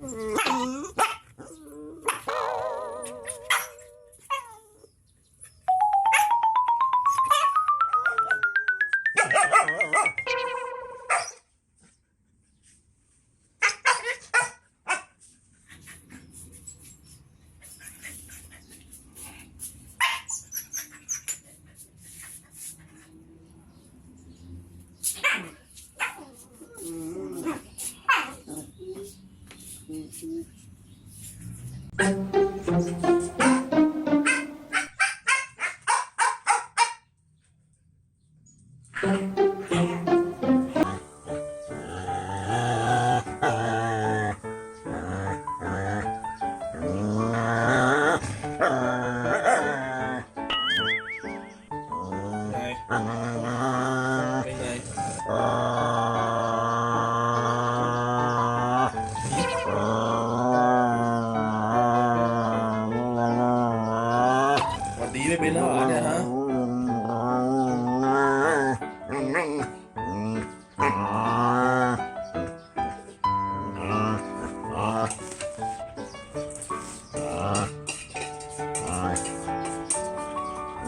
ไง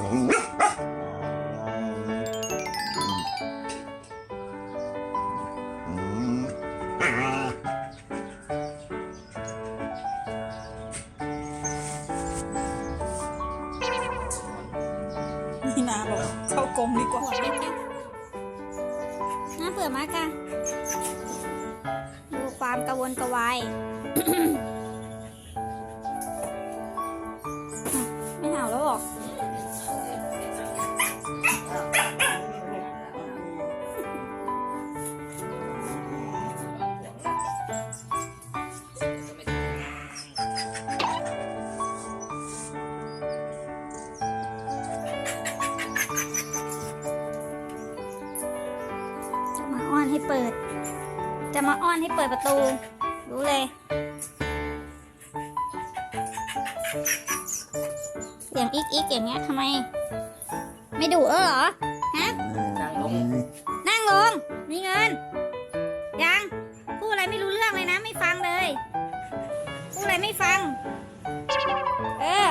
นี่นาบอกเข้ากรงดีกว่าน่าเบื่อมากค่ะดูความกระวนกระวาย อ้อนให้เปิด จะมาอ้อนให้เปิดประตู รู้เลย เสียงอีกอีกอย่างเงี้ยทำไม ไม่ดุเออเหรอ ฮะนั่งลง มีเงิน ยัง พูดอะไรไม่รู้เรื่องเลยนะ ไม่ฟังเลย พูดอะไรไม่ฟัง เออ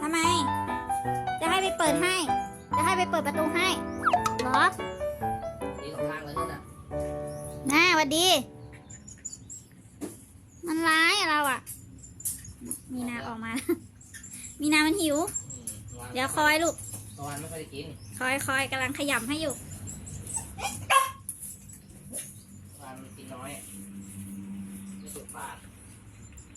ทำไม จะให้ไปเปิดให้ จะให้ไปเปิดประตูให้ วัดดี มันร้ายอะเราอะมีนาออกมา มีนามันหิวอืมวางเดี๋ยวคอยลูกเมื่อวานไม่ค่อยได้กิน คอยคอยกำลังขยำให้อยู่